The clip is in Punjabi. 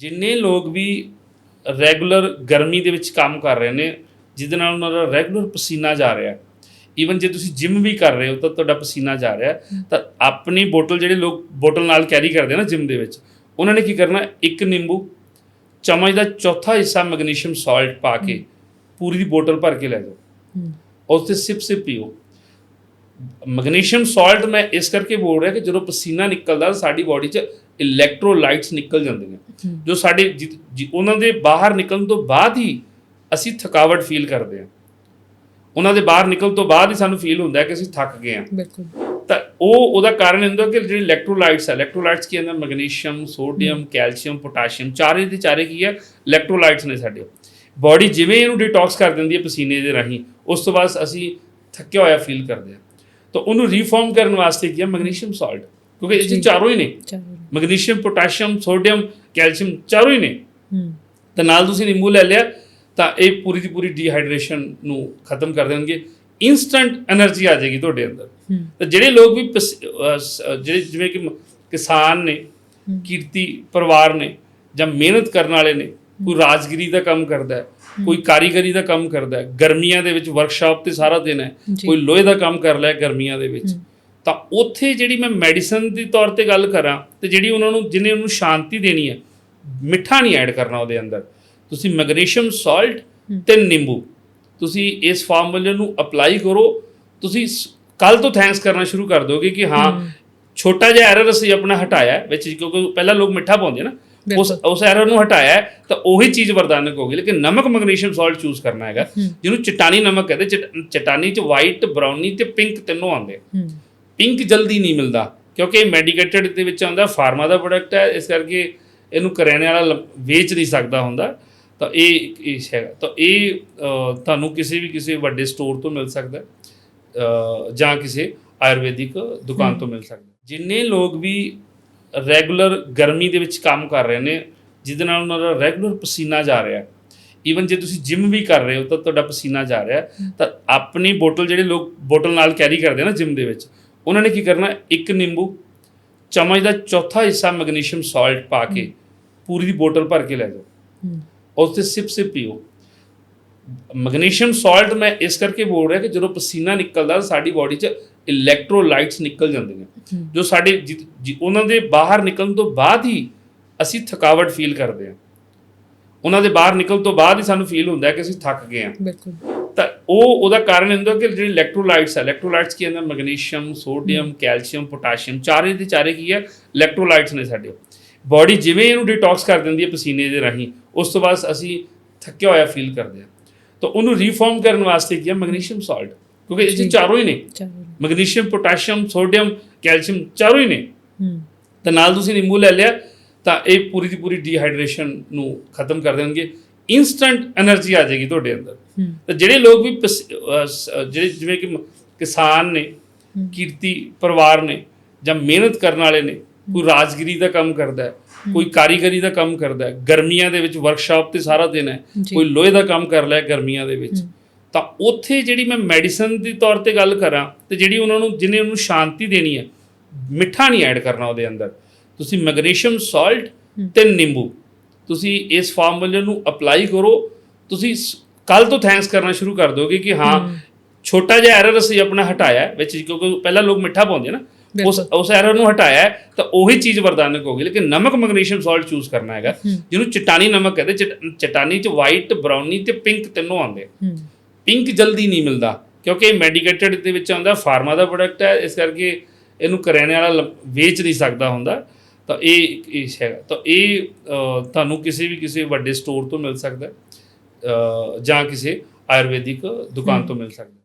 ਜਿੰਨੇ ਲੋਕ ਵੀ ਰੈਗੂਲਰ ਗਰਮੀ ਦੇ ਵਿੱਚ ਕੰਮ ਕਰ ਰਹੇ ਨੇ, ਜਿਹਦੇ ਨਾਲ ਉਹਨਾਂ ਦਾ ਰੈਗੂਲਰ ਪਸੀਨਾ ਜਾ ਰਿਹਾ। ਈਵਨ ਜੇ ਤੁਸੀਂ ਜਿਮ ਵੀ ਕਰ ਰਹੇ ਹੋ ਤਾਂ ਤੁਹਾਡਾ ਪਸੀਨਾ ਜਾ ਰਿਹਾ। ਤਾਂ ਆਪਣੀ ਬੋਤਲ ਜਿਹੜੇ ਲੋਕ ਬੋਤਲ ਨਾਲ ਕੈਰੀ ਕਰਦੇ ਨਾ ਜਿਮ ਦੇ ਵਿੱਚ, ਉਹਨਾਂ ਨੇ ਕੀ ਕਰਨਾ, ਇੱਕ ਨਿੰਬੂ, ਚਮਚ ਦਾ ਚੌਥਾ ਹਿੱਸਾ ਮੈਗਨੀਸ਼ੀਅਮ ਸਾਲਟ ਪਾ ਕੇ ਪੂਰੀ ਦੀ ਬੋਤਲ ਭਰ ਕੇ ਲੈ ਜਾਓ। ਉਸ ਤੇ ਸਿਪ ਸਿਪ ਪੀਓ। ਮੈਗਨੀਸ਼ੀਅਮ ਸਾਲਟ ਮੈਂ ਇਸ ਕਰਕੇ ਬੋਲ ਰਿਹਾ ਕਿ ਜਦੋਂ ਪਸੀਨਾ ਨਿਕਲਦਾ ਸਾਡੀ ਬਾਡੀ 'ਚ ਇਲੈਕਟ੍ਰੋਲਾਈਟਸ ਨਿਕਲ ਜਾਂਦੇ ਨੇ। ਜੋ ਸਾਡੇ ਉਹਨਾਂ ਦੇ ਬਾਹਰ ਨਿਕਲਣ ਤੋਂ ਬਾਅਦ ਹੀ ਅਸੀਂ ਥਕਾਵਟ ਫੀਲ ਕਰਦੇ ਹਾਂ। ਉਹਨਾਂ ਦੇ ਬਾਹਰ ਨਿਕਲਣ ਤੋਂ ਬਾਅਦ ਹੀ ਸਾਨੂੰ ਫੀਲ ਹੁੰਦਾ ਕਿ ਅਸੀਂ ਥੱਕ ਗਏ ਹਾਂ। ਬਿਲਕੁਲ। ਤਾਂ ਉਹ ਉਹਦਾ ਕਾਰਨ ਇਹ ਹੁੰਦਾ ਕਿ ਜਿਹੜੀ ਇਲੈਕਟ੍ਰੋਲਾਈਟਸ ਹੈ ਇਲੈਕਟ੍ਰੋਲਾਈਟਸ ਕੀ ਹੁੰਦਾ ਮੈਗਨੀਸ਼ੀਅਮ ਸੋਡੀਅਮ ਕੈਲਸ਼ੀਅਮ ਪੋਟਾਸ਼ੀਅਮ ਚਾਰੇ ਦੇ ਚਾਰੇ ਕੀ ਹੈ? ਇਲੈਕਟ੍ਰੋਲਾਈਟਸ ਨੇ ਸਾਡੇ। ਬਾਡੀ ਜਿਵੇਂ ਇਹਨੂੰ ਡਿਟੌਕਸ ਕਰ ਦਿੰਦੀ ਹੈ ਪਸੀਨੇ ਦੇ ਰਾਹੀਂ ਉਸ ਤੋਂ ਬਾਅਦ ਅਸੀਂ ਥੱਕਿਆ ਹੋਇਆ ਫੀਲ ਕਰਦੇ ਹਾਂ। ਤਾਂ ਉਹਨੂੰ ਰੀਫਾਰਮ ਕਰਨ ਵਾਸਤੇ ਕੀ ਹੈ? ਮੈਗਨੀਸ਼ੀਅਮ ਸਾਲਟ क्योंकि इसमें ਚਾਰੋਂ ਹੀ ਨੇ। ਮੈਗਨੀਸ਼ੀਅਮ ਪੋਟਾਸ਼ੀਅਮ ਸੋਡੀਅਮ ਕੈਲਸ਼ੀਅਮ ਚਾਰੋਂ ਹੀ ਨੇ। ਤਾਂ ਨਾਲ ਤੁਸੀਂ ਨਿੰਬੂ ਲੈ ਲਿਆ ਤਾਂ ਇਹ ਪੂਰੀ ਦੀ ਪੂਰੀ ਡੀਹਾਈਡਰੇਸ਼ਨ ਨੂੰ ਖਤਮ ਕਰ ਦੇਣਗੇ। ਇਨਸਟੈਂਟ એનર્ਜੀ ਆ ਜਾਏਗੀ ਤੁਹਾਡੇ ਅੰਦਰ। ਤਾਂ ਜਿਹੜੇ ਲੋਕ ਵੀ ਜਿਹੜੇ ਜਿਵੇਂ ਕਿ ਕਿਸਾਨ ਨੇ ਕੀਰਤੀ ਪਰਿਵਾਰ ਨੇ ਜਾਂ ਮਿਹਨਤ ਕਰਨ ਵਾਲੇ ਨੇ ਕੋਈ ਰਾਜਗਰੀ ਦਾ ਕੰਮ ਕਰਦਾ ਹੈ ਕੋਈ ਕਾਰੀਗਰੀ ਦਾ ਕੰਮ ਕਰਦਾ ਹੈ ਗਰਮੀਆਂ ਦੇ ਵਿੱਚ ਵਰਕਸ਼ਾਪ ਤੇ ਸਾਰਾ ਦਿਨ ਹੈ ਕੋਈ ਲੋਹੇ ਦਾ ਕੰਮ ਕਰ ਲਿਆ ਗਰਮੀਆਂ ਦੇ ਵਿੱਚ। ਤਾਂ ਉੱਥੇ ਜਿਹੜੀ ਮੈਂ ਮੈਡੀਸਨ ਦੀ ਤੌਰ ਤੇ ਗੱਲ ਕਰਾਂ ਤੇ ਜਿਹੜੀ ਉਹਨਾਂ ਨੂੰ ਜਿਹਨੇ ਉਹਨੂੰ ਸ਼ਾਂਤੀ ਦੇਣੀ ਹੈ ਮਿੱਠਾ ਨਹੀਂ ਐਡ ਕਰਨਾ ਉਹਦੇ ਅੰਦਰ ਤੁਸੀਂ ਮੈਗਨੀਸ਼ੀਅਮ ਸਾਲਟ ਹੂੰ। ਤੇ ਨਿੰਬੂ ਤੁਸੀਂ ਇਸ ਫਾਰਮੂਲੇ ਨੂੰ ਅਪਲਾਈ ਕਰੋ ਤੁਸੀਂ ਕੱਲ ਤੋਂ ਥੈਂਕਸ ਕਰਨਾ ਸ਼ੁਰੂ ਕਰ ਦੋਗੇ ਕਿ ਹਾਂ ਹੂੰ। ਛੋਟਾ ਜਿਹਾ ਐਰਰ ਅਸੀਂ ਆਪਣਾ ਹਟਾਇਆ ਹੈ, ਵਿੱਚ ਕਿਉਂਕਿ ਪਹਿਲਾਂ ਲੋਕ ਮਿੱਠਾ ਪਾਉਂਦੇ ਨਾ ਉਸ। ਉਸ ਐਰਰ ਨੂੰ ਹਟਾਇਆ ਹੈ, ਤਾਂ ਉਹੀ ਚੀਜ਼ ਵਰਦਾਨਕ ਹੋਗੀ ਲੇਕਿਨ ਨਮਕ ਮੈਗਨੀਸ਼ੀਅਮ ਸਾਲਟ ਚੂਜ਼ ਕਰਨਾ ਹੈਗਾ ਹੂੰ। ਜਿਹਨੂੰ ਚਟਾਨੀ ਨਮਕ ਕਹਿੰਦੇ ਚਟ- ਚਟਾਨੀ ਚ ਵਾਈਟ ਬਰਾਊਨੀ ਤੇ ਪਿੰਕ ਤਿੰਨੋਂ ਆਉਂਦੇ ਹੂੰ ਪਿੰਕ ਜਲਦੀ ਨਹੀਂ ਮਿਲਦਾ ਕਿਉਂਕਿ ਇਹ ਮੈਡੀਕੇਟਡ ਦੇ ਵਿੱਚ ਆਉਂਦਾ ਫਾਰਮਾ ਦਾ ਪ੍ਰੋਡਕਟ ਹੈ ਇਸ ਕਰਕੇ ਇਹਨੂੰ ਕਰਿਆਨੇ ਵਾਲਾ ਵੇਚ ਨਹੀਂ ਸਕਦਾ ਹੁੰਦਾ। ਤਾਂ ਇਹ ਇਹ ਹੈਗਾ। ਤਾਂ ਇਹ ਤੁਹਾਨੂੰ ਕਿਸੇ ਵੀ ਕਿਸੇ ਵੱਡੇ ਸਟੋਰ ਤੋਂ ਮਿਲ ਸਕਦਾ ਜਾਂ ਕਿਸੇ ਆਯੁਰਵੈਦਿਕ ਦੁਕਾਨ ਤੋਂ ਮਿਲ ਸਕਦਾ ਜਿੰਨੇ ਲੋਕ ਵੀ ਰੈਗੂਲਰ ਗਰਮੀ ਦੇ ਵਿੱਚ ਕੰਮ ਕਰ ਰਹੇ ਨੇ ਜਿਹਦੇ ਨਾਲ ਉਹਨਾਂ ਦਾ ਰੈਗੂਲਰ ਪਸੀਨਾ ਜਾ ਰਿਹਾ ਈਵਨ ਜੇ ਤੁਸੀਂ ਜਿਮ ਵੀ ਕਰ ਰਹੇ ਹੋ ਤਾਂ ਤੁਹਾਡਾ ਪਸੀਨਾ ਜਾ ਰਿਹਾ ਤਾਂ ਆਪਣੀ ਬੋਤਲ ਜਿਹੜੇ ਲੋਕ ਬੋਤਲ ਨਾਲ ਕੈਰੀ ਕਰਦੇ ਨਾ ਜਿਮ ਦੇ ਵਿੱਚ ਉਹਨਾਂ ਨੇ ਕੀ ਕਰਨਾ? ਇੱਕ ਨਿੰਬੂ ਚਮਚ ਦਾ ਚੌਥਾ ਹਿੱਸਾ ਮੈਗਨੀਸ਼ੀਅਮ ਸਾਲਟ ਪਾ ਕੇ ਪੂਰੀ ਦੀ ਬੋਤਲ ਭਰ ਕੇ ਲੈ ਜਾਓ। ਉਸ ਤੇ ਸਿਪ ਸਿਪ ਪੀਓ। ਮੈਗਨੀਸ਼ੀਅਮ ਸਾਲਟ ਮੈਂ ਇਸ ਕਰਕੇ ਬੋਲ ਰਿਹਾ ਕਿ ਜਦੋਂ ਪਸੀਨਾ ਨਿਕਲਦਾ ਸਾਡੀ ਬਾਡੀ 'ਚ ਇਲੈਕਟ੍ਰੋਲਾਈਟਸ ਨਿਕਲ ਜਾਂਦੇ ਨੇ। ਜੋ ਸਾਡੇ ਉਹਨਾਂ ਦੇ ਬਾਹਰ ਨਿਕਲਣ ਤੋਂ ਬਾਅਦ ਹੀ ਅਸੀਂ ਥਕਾਵਟ ਫੀਲ ਕਰਦੇ ਹਾਂ। ਉਹਨਾਂ ਦੇ ਬਾਹਰ ਨਿਕਲਣ ਤੋਂ ਬਾਅਦ ਹੀ ਸਾਨੂੰ ਫੀਲ ਹੁੰਦਾ ਕਿ ਅਸੀਂ ਥੱਕ ਗਏ ਹਾਂ। ਬਿਲਕੁਲ। ਤਾਂ ਉਹ ਉਹਦਾ ਕਾਰਨ ਹੁੰਦਾ ਕਿ ਜਿਹੜੀ ਇਲੈਕਟ੍ਰੋਲਾਈਟਸ ਹੈ ਇਲੈਕਟ੍ਰੋਲਾਈਟਸ ਕੀ ਹੁੰਦਾ ਮੈਗਨੀਸ਼ੀਅਮ ਸੋਡੀਅਮ ਕੈਲਸ਼ੀਅਮ ਪੋਟਾਸ਼ੀਅਮ ਚਾਰੇ ਦੇ ਚਾਰੇ ਕੀ ਹੈ ਇਲੈਕਟ੍ਰੋਲਾਈਟਸ ਨੇ ਸਾਡੇ। ਬਾਡੀ ਜਿਵੇਂ ਇਹਨੂੰ ਡਿਟੌਕਸ ਕਰ ਦਿੰਦੀ ਹੈ ਪਸੀਨੇ ਦੇ ਰਾਹੀਂ ਉਸ ਤੋਂ ਬਾਅਦ ਅਸੀਂ ਥੱਕਿਆ ਹੋਇਆ ਫੀਲ ਕਰਦੇ ਹਾਂ ਤਾਂ ਉਹਨੂੰ ਰੀਫਾਰਮ ਕਰਨ ਵਾਸਤੇ ਕੀ ਹੈ ਮੈਗਨੀਸ਼ੀਅਮ ਸਾਲਟ ਕਿਉਂਕਿ ਇਹ। ਚਾਰੋਂ ਹੀ ਨੇ। ਮੈਗਨੀਸ਼ੀਅਮ ਪੋਟਾਸ਼ੀਅਮ ਸੋਡੀਅਮ ਕੈਲਸ਼ੀਅਮ ਚਾਰੋਂ ਹੀ ਨੇ। ਤਾਂ ਨਾਲ ਤੁਸੀਂ ਨਿੰਬੂ ਲੈ ਲਿਆ ਤਾਂ ਇਹ ਪੂਰੀ ਦੀ ਪੂਰੀ ਡੀਹਾਈਡਰੇਸ਼ਨ ਨੂੰ ਖਤਮ ਕਰ ਦੇਣਗੇ। ਇਨਸਟੈਂਟ એનર્ਜੀ ਆ ਜਾਏਗੀ ਤੁਹਾਡੇ ਅੰਦਰ। ਤਾਂ ਜਿਹੜੇ ਲੋਕ ਵੀ ਪਸ- ਜਿਹੜੇ ਜਿਵੇਂ ਕਿ ਕਿਸਾਨ ਨੇ ਕੀਰਤੀ ਪਰਿਵਾਰ ਨੇ ਜਾਂ ਮਿਹਨਤ ਕਰਨ ਵਾਲੇ ਨੇ ਕੋਈ ਰਾਜਗਰੀ ਦਾ ਕੰਮ ਕਰਦਾ ਹੈ ਕੋਈ ਕਾਰੀਗਰੀ ਦਾ ਕੰਮ ਕਰਦਾ ਹੈ ਗਰਮੀਆਂ ਦੇ ਵਿੱਚ ਵਰਕਸ਼ਾਪ ਤੇ ਸਾਰਾ ਦਿਨ ਹੈ ਕੋਈ ਲੋਹੇ ਦਾ ਕੰਮ ਕਰ ਲਿਆ ਗਰਮੀਆਂ ਦੇ ਵਿੱਚ। ਤਾਂ ਉੱਥੇ ਜਿਹੜੀ ਮੈਂ ਮੈਡੀਸਨ ਦੀ ਤੌਰ ਤੇ ਗੱਲ ਕਰਾਂ ਤੇ ਜਿਹੜੀ ਉਹਨਾਂ ਨੂੰ ਜਿਹਨੇ ਉਹਨੂੰ ਸ਼ਾਂਤੀ ਦੇਣੀ ਹੈ ਮਿੱਠਾ ਨਹੀਂ ਐਡ ਕਰਨਾ ਉਹਦੇ ਅੰਦਰ। ਤੁਸੀਂ ਮੈਗਨੀਸ਼ੀਅਮ ਸਾਲਟ ਤੇ ਨਿੰਬੂ। ਤੁਸੀਂ ਇਸ ਫਾਰਮੂਲੇ ਨੂੰ ਅਪਲਾਈ ਕਰੋ ਤੁਸੀਂ ਕੱਲ ਤੋਂ ਥੈਂਕਸ ਕਰਨਾ ਸ਼ੁਰੂ ਕਰ ਦੋਗੇ ਕਿ ਹਾਂ ਹੂੰ। ਛੋਟਾ ਜਿਹਾ ਐਰਰ ਅਸੀਂ ਆਪਣਾ ਹਟਾਇਆ ਹੈ, ਵਿੱਚ ਕਿਉਂਕਿ ਪਹਿਲਾਂ ਲੋਕ ਮਿੱਠਾ ਪਾਉਂਦੇ ਨਾ ਉਸ। ਉਸ ਐਰਰ ਨੂੰ ਹਟਾਇਆ ਹੈ, ਤਾਂ ਉਹੀ ਚੀਜ਼ ਵਰਦਾਨਕ ਹੋਗੀ ਲੇਕਿਨ ਨਮਕ ਮੈਗਨੀਸ਼ੀਅਮ ਸਾਲਟ ਚੂਜ਼ ਕਰਨਾ ਹੈਗਾ ਹੂੰ। ਜਿਹਨੂੰ ਚਟਾਨੀ ਨਮਕ ਕਹਿੰਦੇ ਚਟ- ਚਟਾਨੀ ਚ ਵਾਈਟ ਬਰਾਊਨੀ ਤੇ ਪਿੰਕ ਤਿੰਨੋਂ ਆਉਂਦੇ ਹੂੰ ਪਿੰਕ ਜਲਦੀ ਨਹੀਂ ਮਿਲਦਾ ਕਿਉਂਕਿ ਇਹ ਮੈਡੀਕੇਟਡ ਦੇ ਵਿੱਚ ਆਉਂਦਾ ਫਾਰਮਾ ਦਾ ਪ੍ਰੋਡਕਟ ਹੈ ਇਸ ਕਰਕੇ ਇਹਨੂੰ ਕਰਿਆਨੇ ਵਾਲਾ ਵੇਚ ਨਹੀਂ ਸਕਦਾ ਹੁੰਦਾ ਤਾਂ ਇਹ ਇਹ ਹੈਗਾ ਤਾਂ ਇਹ ਤੁਹਾਨੂੰ ਕਿਸੇ ਵੀ ਕਿਸੇ ਵੱਡੇ ਸਟੋਰ ਤੋਂ ਮਿਲ ਸਕਦਾ ਜਾਂ ਕਿਸੇ ਆਯੁਰਵੈਦਿਕ ਦੁਕਾਨ ਤੋਂ ਮਿਲ ਸਕਦਾ।